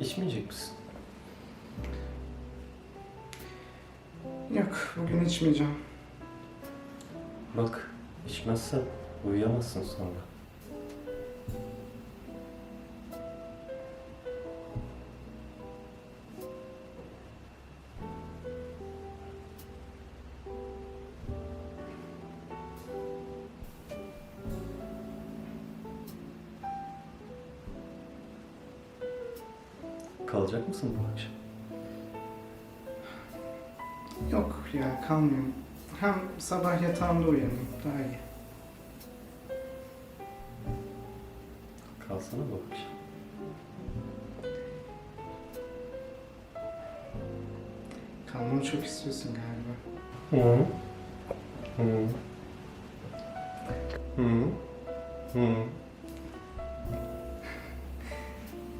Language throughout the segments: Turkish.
İçmeyecek misin? Yok, bugün içmeyeceğim. Bak, içmezsen uyuyamazsın sonra. Kalacak mısın bu akşam? Yok ya, kalmayayım. Hem sabah yatağımda uyanayım, daha iyi. Kalsana bu akşam. Kalmamı çok istiyorsun galiba. Hı. Hı. Hı. Hı.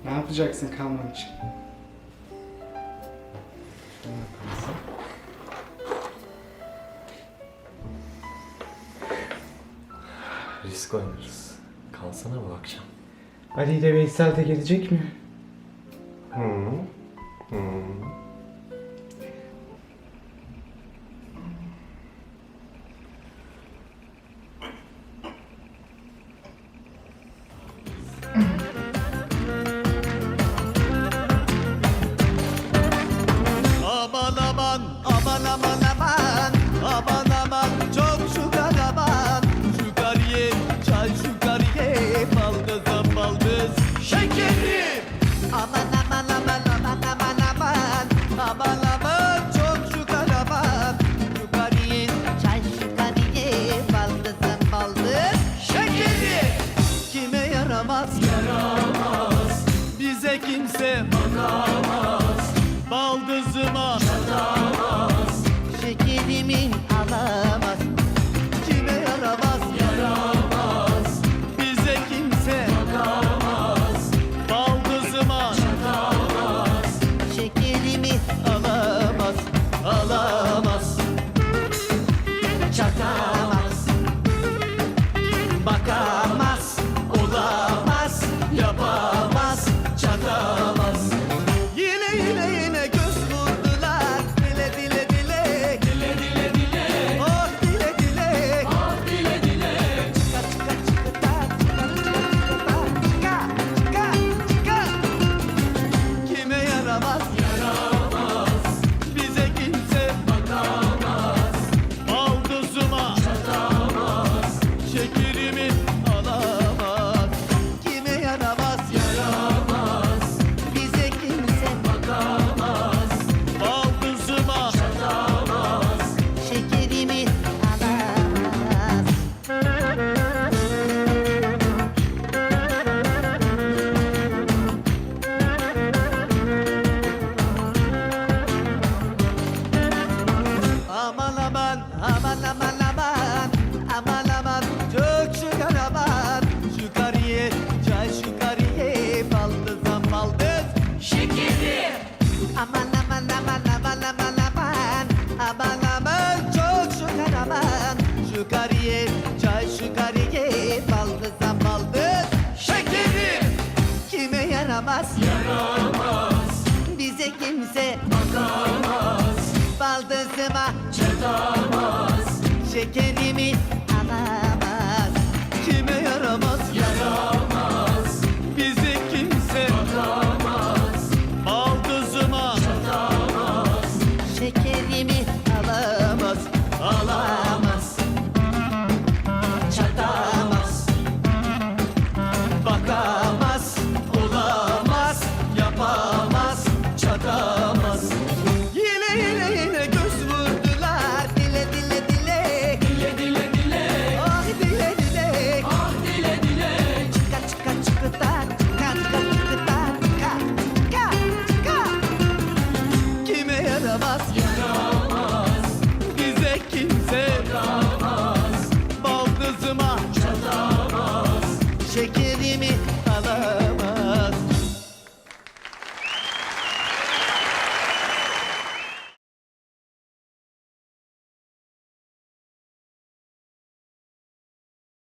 Ne yapacaksın kalmam için? Risk oynarız. Kalsana bu akşam. Ali ile Veysel de gelecek mi? Hı. Hı. Aman aman aman aman aman çok şükür aman şu kariye çay şu kariye baldız. Baldız şekeri Aman aman aman aman aman aman aman aman çok şükür aman şu kariye çay şu kariye baldız. Baldız şekeri Kime yaramaz? Yaramaz. Bize kimse bakamaz. baldızıma çatamaz şekeri